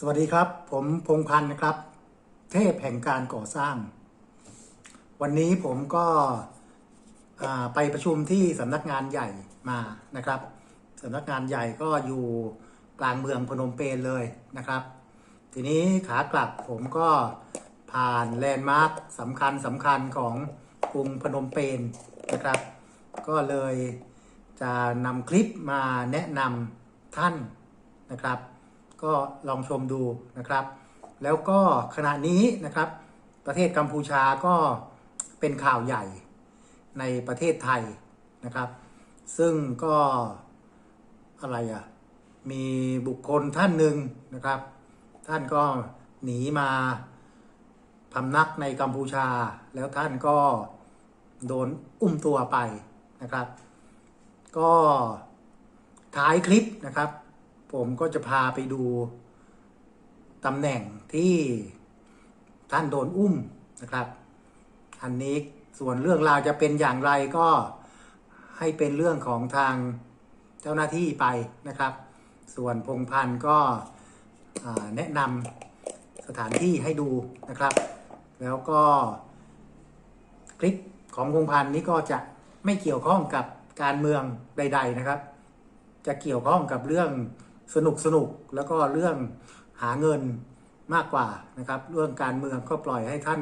สวัสดีครับ ผมพงพันธ์นะครับ เทพแห่งการก่อสร้าง วันนี้ผมก็ไปประชุมที่สำนักงานใหญ่มานะครับสำนักงานใหญ่ก็อยู่กลางเมืองพนมเปญเลยนะครับ ทีนี้ขากลับผมก็ผ่านแลนด์มาร์คสำคัญสำคัญของกรุงพนมเปญนะครับ ก็เลยจะนำคลิปมาแนะนำท่านนะครับ ก็ลองชมดูนะครับ แล้วก็ขณะนี้นะครับ ประเทศกัมพูชาก็เป็นข่าวใหญ่ในประเทศไทยนะครับ ซึ่งก็อะไรอะ่ะมีบุคคลท่านหนึ่งนะครับ ท่านก็หนีมาพำนักในกัมพูชา แล้วท่านก็โดนอุ้มตัวไปนะครับ ก็ท้ายคลิปนะครับ ผมก็จะพาไปดูตำแหน่งที่ท่านโดนอุ้มนะครับ อันนี้ส่วนเรื่องราวจะเป็นอย่างไรก็ให้เป็นเรื่องของทางเจ้าหน้าที่ไปนะครับ ส่วนพงพันธ์ก็แนะนำสถานที่ให้ดูนะครับ แล้วก็คลิปของพงพันธ์นี้ก็จะไม่เกี่ยวข้องกับการเมืองใด ๆนะครับ จะเกี่ยวข้องกับเรื่อง สนุกสนุกแล้วก็เรื่องหาเงินมากกว่านะครับ เรื่องการเมืองก็ปล่อยให้ท่าน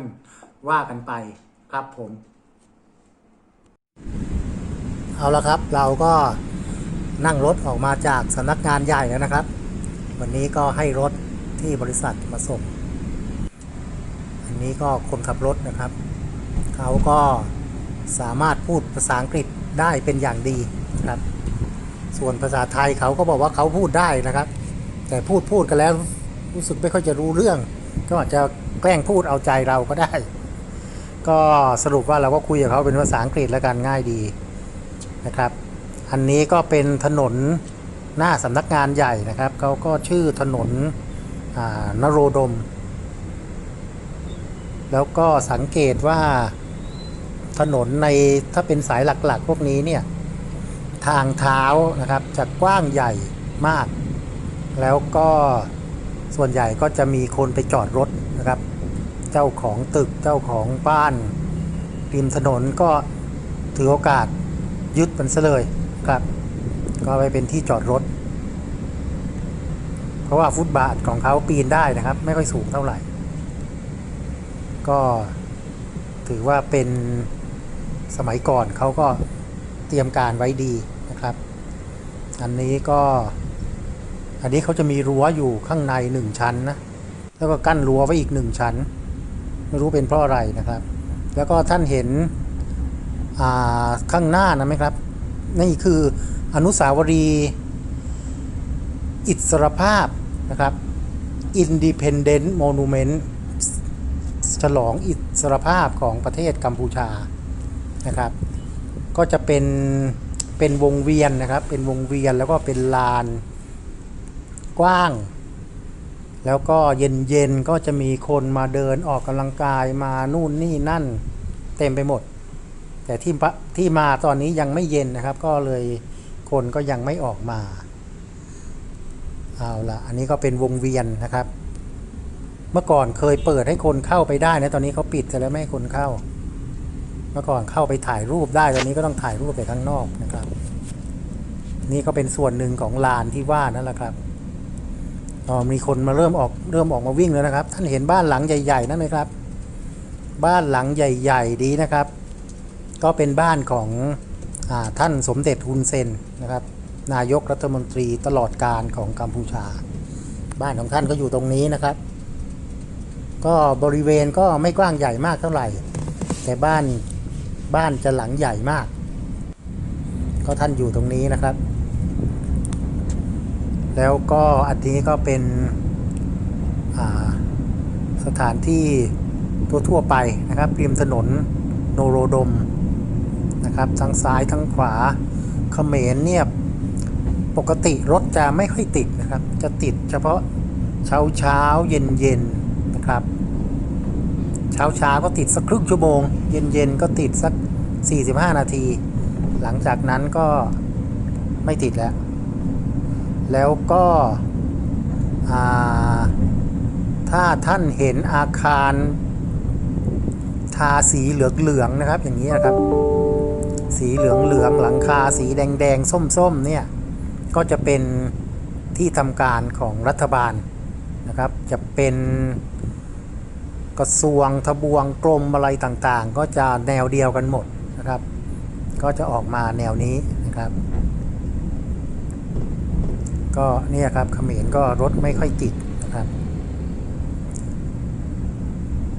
ว่ากันไปครับผม เอาละครับเราก็นั่งรถออกมาจากสำนักงานใหญ่แล้วนะครับ วันนี้ก็ให้รถที่บริษัทมาส่งอันนี้ก็คนขับรถนะครับ เขาก็สามารถพูดภาษาอังกฤษได้เป็นอย่างดีครับ ส่วนภาษาไทยเขาก็บอกว่าเขาพูดได้นะครับ แต่พูดพูดกันแล้วรู้สึกไม่ค่อยจะรู้เรื่อง ก็อาจจะแกล้งพูดเอาใจเราก็ได้ ก็สรุปว่าเราก็คุยกับเขาเป็นภาษาอังกฤษแล้วกันง่ายดีนะครับ อันนี้ก็เป็นถนนหน้าสำนักงานใหญ่นะครับเขาก็ชื่อถนนอ่านโรดม แล้วก็สังเกตว่าถนนในถ้าเป็นสายหลักๆ พวกนี้เนี่ย ทางเท้านะครับจะกว้างใหญ่มาก แล้วก็ส่วนใหญ่ก็จะมีคนไปจอดรถนะครับ เจ้าของตึกเจ้าของบ้านริมถนนก็ถือโอกาสยึดมันซะเลยครับ ก็ไปเป็นที่จอดรถ เพราะว่าฟุตบาทของเขาปีนได้นะครับ ไม่ค่อยสูงเท่าไหร่ ก็ถือว่าเป็นสมัยก่อนเขาก็เตรียมการไว้ดี อันนี้ก็อันนี้เขาจะมีรั้วอยู่ข้างในหนึ่งชั้นนะแล้วก็กั้นรั้วไว้อีกหนึ่งชั้น ไม่รู้เป็นเพราะอะไรนะครับ แล้วก็ท่านเห็นข้างหน้านะไหมครับนี่คืออนุสาวรีย์อิสรภาพนะครับ Independent Monument ฉลองอิสรภาพของประเทศกัมพูชานะครับ ก็จะเป็น เป็นวงเวียนนะครับ เป็นวงเวียนแล้วก็เป็นลานกว้าง แล้วก็เย็นๆก็จะมีคนมาเดินออกกำลังกายมานู่นนี่นั่นเต็มไปหมด แต่ที่ปะที่มาตอนนี้ยังไม่เย็นนะครับ ก็เลยคนก็ยังไม่ออกมาเอาละอันนี้ก็เป็นวงเวียนนะครับ เมื่อก่อนเคยเปิดให้คนเข้าไปได้นะตอนนี้เขาปิดแต่แล้วไม่ให้คนเข้า มื่อก่อนเข้าไปถ่ายรูปได้ตอนนี้ก็ต้องถ่ายรูปไปข้างนอกนะครับ นี่ก็เป็นส่วนหนึ่งของลานที่ว่านั่นแหละครับอ๋อมีคนมาเริ่มออกเริ่มออกมาวิ่งแล้วนะครับ ท่านเห็นบ้านหลังใหญ่ๆนั่นไหมครับ บ้านหลังใหญ่ ๆ ดีนะครับ ก็เป็นบ้านของอท่านสมเด็จฮุนเซนนะครับ นายกรัฐมนตรีตลอดการของกัมพูชา บ้านของท่านก็อยู่ตรงนี้นะครับ ก็บริเวณก็ไม่กว้างใหญ่มากเท่าไหร่ แต่บ้าน บ้านจะหลังใหญ่มาก ก็ท่านอยู่ตรงนี้นะครับ แล้วก็อันนี้ก็เป็นสถานที่ทั่วๆไปนะครับริมถนนโนโรดมนะครับทั้งซ้ายทั้งขวาเขมรเนี่ยปกติรถจะไม่ค่อยติดนะครับ จะติดเฉพาะเช้าเช้าเย็นเย็นนะครับ เช้าช้าก็ติดสักครึ่งชั่วโมง เย็นเย็นๆก็ติดสัก 45 นาที หลังจากนั้นก็ไม่ติดแล้ว แล้วก็ถ้าท่านเห็นอาคารทาสีเหลืองๆนะครับ อย่างนี้นะครับ สีเหลืองๆหลืองหลังคาสีแดงๆส้มๆเนี่ย ก็จะเป็นที่ทำการของรัฐบาลนะครับ จะเป็น กระทรวงทบวงกรมอะไรต่างๆ ก็จะแนวเดียวกันหมดนะครับ ก็จะออกมาแนวนี้นะครับ ก็เนี่ยครับเขมรก็รถไม่ค่อยติดนะครับ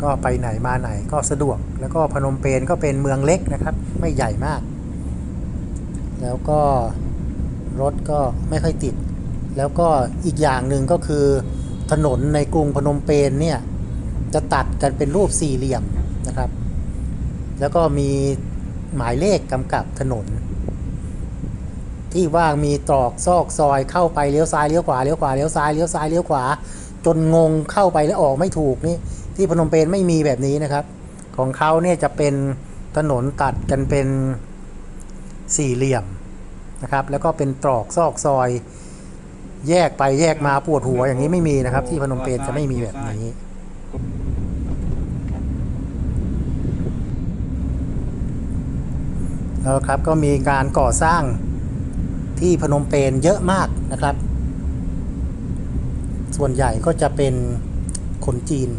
ก็ไปไหนมาไหนก็สะดวก แล้วก็พนมเปญก็เป็นเมืองเล็กนะครับ ไม่ใหญ่มาก แล้วก็รถก็ไม่ค่อยติด แล้วก็อีกอย่างหนึ่งก็คือถนนในกรุงพนมเปญเนี่ย จะตัดกันเป็นรูปสี่เหลี่ยมนะครับ แล้วก็มีหมายเลขกำกับถนน ที่ว่างมีตรอกซอกซอยเข้าไปเลี้ยวซ้ายเลี้ยวขวาเลี้ยวขวาเลี้ยวซ้ายเลี้ยวซ้ายเลี้ยวขวา จนงงเข้าไปแล้วออกไม่ถูกนี่ที่พนมเปญไม่มีแบบนี้นะครับ ของเขาเนี่ยจะเป็นถนนตัดกันเป็นสี่เหลี่ยมนะครับ แล้วก็เป็นตรอกซอกซอย แยกไปแยกมาปวดหัวอย่างนี้ไม่มีนะครับ ที่พนมเปญจะไม่มีแบบนี้ แล้วครับก็มีการก่อสร้างที่พนมเปญเยอะมากนะครับ ส่วนใหญ่ก็จะเป็นคนจีน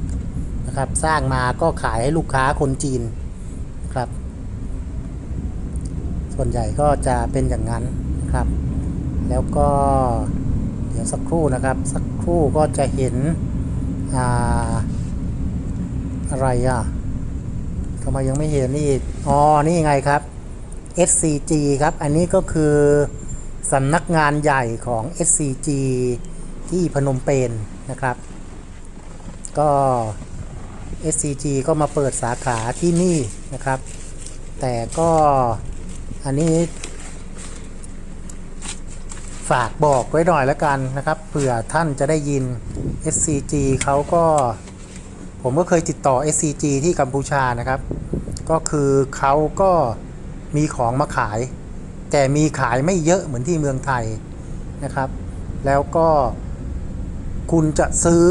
นะครับ สร้างมาก็ขายให้ลูกค้าคนจีนนะครับ ส่วนใหญ่ก็จะเป็นอย่างนั้นนะครับ แล้วก็เดี๋ยวสักครู่นะครับ สักครู่ก็จะเห็นอ่า อะไรอะทำไมยังไม่เห็นนี่อีก อ๋อ นี่ไงครับ SCG ครับ อันนี้ก็คือสำนักงานใหญ่ของ SCG ที่พนมเปญนะครับ ก็ SCG ก็มาเปิดสาขาที่นี่นะครับ แต่ก็อันนี้ ฝากบอกไว้หน่อยแล้วกันนะครับเผื่อท่านจะได้ยิน SCG เขาก็ ผมก็เคยติดต่อ SCG ที่กัมพูชานะครับ ก็คือเขาก็มีของมาขาย แต่มีขายไม่เยอะเหมือนที่เมืองไทยนะครับ แล้วก็คุณจะซื้อ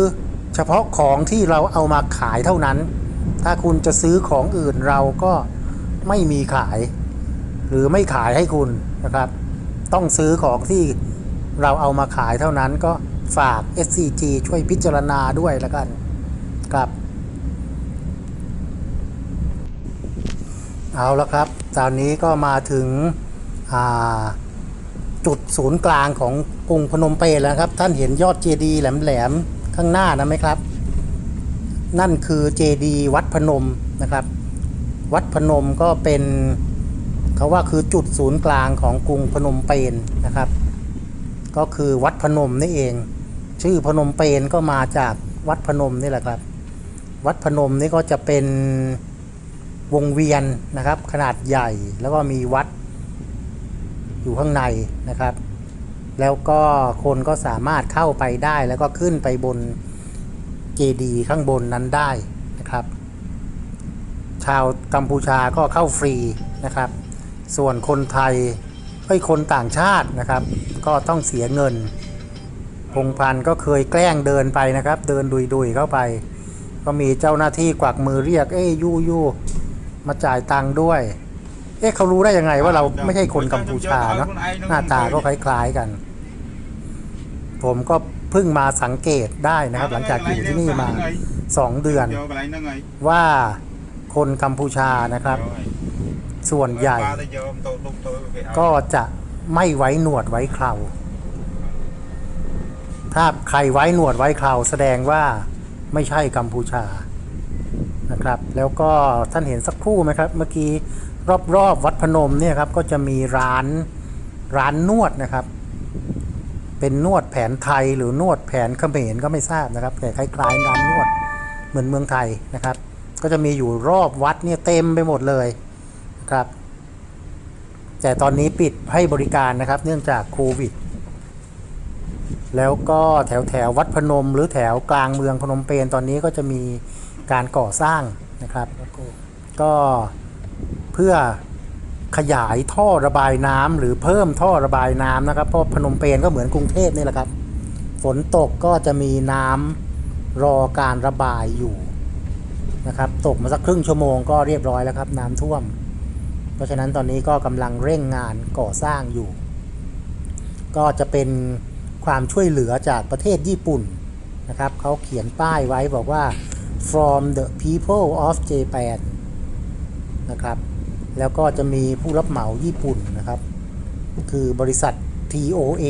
เฉพาะของที่เราเอามาขายเท่านั้น ถ้าคุณจะซื้อของอื่นเราก็ไม่มีขาย หรือไม่ขายให้คุณนะครับ ต้องซื้อของที่เราเอามาขายเท่านั้นก็ฝาก SCG ช่วยพิจารณาด้วยแล้วกันครับ เอาละครับ ตอนนี้ก็มาถึงจุดศูนย์กลางของกรุงพนมเปญแล้วครับ ท่านเห็นยอดเจดีย์แหลมๆ ข้างหน้านะไหมครับ นั่นคือเจดีย์วัดพนมนะครับ วัดพนมก็เป็นเขาว่าคือจุดศูนย์กลางของกรุงพนมเปญนะครับ ก็คือวัดพนมนี่เอง ชื่อพนมเปญก็มาจากวัดพนมนี่แหละครับ วัดพนมนี่ก็จะเป็น วงเวียนนะครับ ขนาดใหญ่แล้วก็มีวัดอยู่ข้างในนะครับ แล้วก็คนก็สามารถเข้าไปได้แล้วก็ขึ้นไปบนเจดีย์ข้างบนนั้นได้นะครับ ชาวกัมพูชาก็เข้าฟรีนะครับ ส่วนคนไทยเอ้คนต่างชาตินะครับ ก็ต้องเสียเงิน พงพันธ์ก็เคยแกล้งเดินไปนะครับ เดินดุยๆเข้าไป ก็มีเจ้าหน้าที่กวักมือเรียก เอ้ยยูยู มาจ่ายตังค์ด้วย เอ๊ะเขารู้ได้ยังไงว่าเราไม่ใช่คนกัมพูชาเนาะหน้าตาก็คล้ายๆกัน ผมก็เพิ่งมาสังเกตได้นะครับ หลังจากอยู่ที่นี่มาสองเดือน ว่าคนกัมพูชานะครับ ส่วนใหญ่ ก็จะไม่ไว้หนวดไว้เคราถ้าใครไว้หนวดไว้เคราแสดงว่าไม่ใช่กัมพูชา นะครับ แล้วก็ท่านเห็นสักครู่ไหมครับ เมื่อกี้รอบๆวัดพนมเนี่ยครับก็จะมีร้านร้านนวดนะครับ เป็นนวดแผนไทยหรือนวดแผนเขมรก็ไม่ทราบนะครับแต่คล้ายๆร้านนวดเหมือนเมืองไทยนะครับ ก็จะมีอยู่รอบวัดเนี่ยเต็มไปหมดเลยนะครับ แต่ตอนนี้ปิดให้บริการนะครับ เนื่องจากโควิดแล้วก็แถวแถววัดพนมหรือแถวกลางเมืองพนมเปญตอนนี้ก็จะมี การก่อสร้างนะครับก็เพื่อขยายท่อระบายน้ำหรือเพิ่มท่อระบายน้ำนะครับเพราะพนมเปญก็เหมือนกรุงเทพนี่แหละครับ ฝนตกก็จะมีน้ำรอการระบายอยู่นะครับตกมาสักครึ่งชั่วโมงก็เรียบร้อยแล้วครับ น้ำท่วม เพราะฉะนั้นตอนนี้ก็กำลังเร่งงานก่อสร้างอยู่ ก็จะเป็นความช่วยเหลือจากประเทศญี่ปุ่นนะครับเขาเขียนป้ายไว้บอกว่า from the people of Japan นะครับ แล้วก็จะมีผู้รับเหมาญี่ปุ่นนะครับ คือบริษัท TOA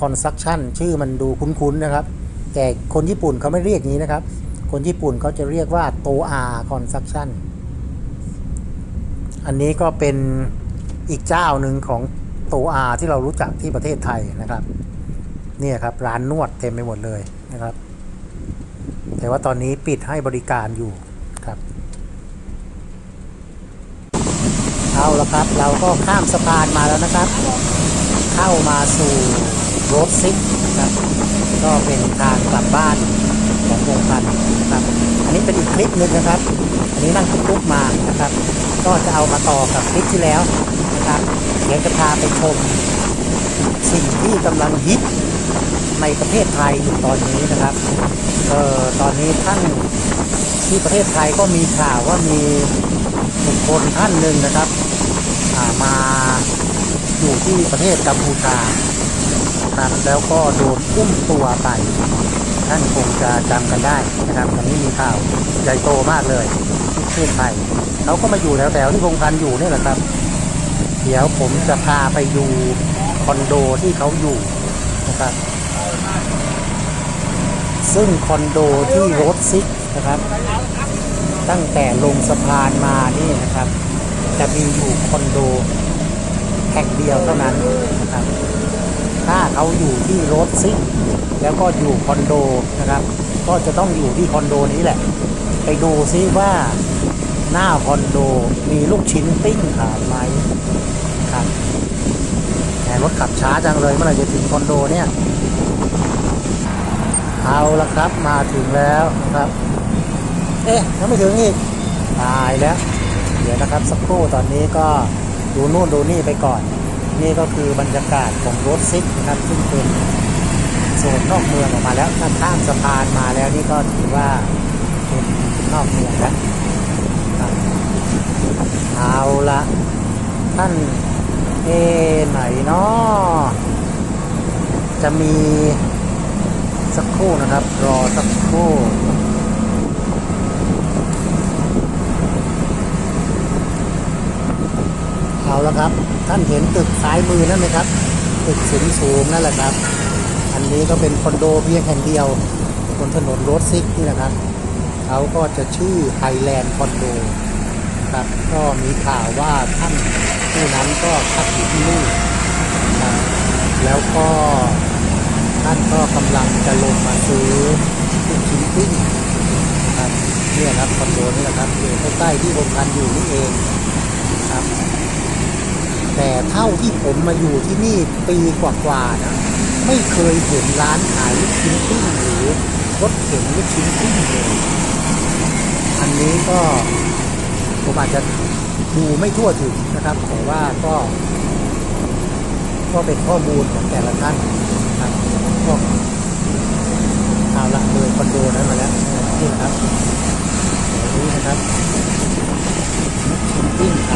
Construction ชื่อมันดูคุ้นๆนะครับ แต่คนญี่ปุ่นเขาไม่เรียกงี้นะครับ คนญี่ปุ่นเขาจะเรียกว่าโตอา Construction อันนี้ก็เป็นอีกเจ้าหนึ่งของโตอาที่เรารู้จักที่ประเทศไทยนะครับ เนี่ยครับร้านนวดเต็มไปหมดเลยนะครับ แต่ว่าตอนนี้ปิดให้บริการอยู่ครับเอาละครับ เราก็ข้ามสะพานมาแล้วนะครับ เข้ามาสู่โรดซิกนะครับ ก็เป็นทางกลับบ้านของวงพันนะครับ อันนี้เป็นอีกคลิปหนึ่งนะครับ อันนี้นั่งตุ๊กๆมานะครับ ก็จะเอามาต่อกับคลิปที่แล้วนะครับ เดี๋ยวจะพาไปชมสิ่งที่กำลังฮิต ในประเทศไทยอยู่ตอนนี้นะครับเอ่อตอนนี้ท่านที่ประเทศไทยก็มีข่าวว่ามีบุคคลท่านหนึ่งนะครับามาอยู่ที่ประเทศกัมพูชาครับแล้วก็โดนอุ้มตัวไป ท่านคงจะจำกันได้นะครับตอนนี้มีข่าวใหญ่โตมากเลยที่ประเทศไทยเขาก็มาอยู่แถวๆที่พงพันอยู่นี่แหละครับเดี๋ยวผมจะพาไปดูคอนโดที่เขาอยู่นะครับ ซึ่งคอนโดที่โรดซิกนะครับ ตั้งแต่ลงสะพานมานี่นะครับ จะมีอยู่คอนโดแห่งเดียวเท่านั้นนะครับ ถ้าเขาอยู่ที่โรดซิกแล้วก็อยู่คอนโดนะครับ ก็จะต้องอยู่ที่คอนโดนี้แหละ ไปดูซิว่าหน้าคอนโดมีลูกชิ้นปิ้งขายไหมครับแต่รถขับช้าจังเลยเมื่อไหร่จะถึงคอนโดเนี่ย เอาละครับมาถึงแล้วนะครับ เอ๊ะยังไม่ถึงอีกตายแล้ว เดี๋ยวนะครับสักครู่ตอนนี้ก็ดูนู่นดูนี่ไปก่อน นี่ก็คือบรรยากาศของรถซิกนะครับซึ่งเป็นโซนนอกเมืองออกมาแล้วถ้าข้ามสะพานมาแล้วนี่ก็ถือว่าเป็นนอกเมืองแล้วเอาละท่านเอไหนเนาะจะมี สักครู่นะครับ รอสักครู่เอาละครับ ท่านเห็นตึกซ้ายมือนั่นไหมครับ ตึกสูงสูงๆนั่นแหละครับ อันนี้ก็เป็นคอนโดเพียงแห่งเดียวบนถนนโรดซิกนี่นะครับเขาก็จะชื่อไฮแลนด์คอนโดครับก็มีข่าวว่าท่านผู้นั้นก็พักอยู่ที่นี่นะครับแล้วก็ ท่านก็กำลังจะลงมาซื้อลูกชิ้นปิ้งครับเนี่ยครับคอนโดนี่แหละครับอยู่ใกล้ๆที่ผมพันอยู่นี่เองครับ แต่เท่าที่ผมมาอยู่ที่นี่ปีกว่าๆนะไม่เคยเห็นร้านขายลูกชิ้นปิ้งหรือรถเข็นลูกชิ้นปิ้งเลยอันนี้ก็ผมอาจจะดูไม่ทั่วถึงนะครับแต่ว่าก็ ก็เป็นข้อมูลของแต่ละท่านครับก็เอาละเลยคอนโดนั้นมาแล้วนี่นะครับดี๋ยวนี้นะครับนปิ้งขาย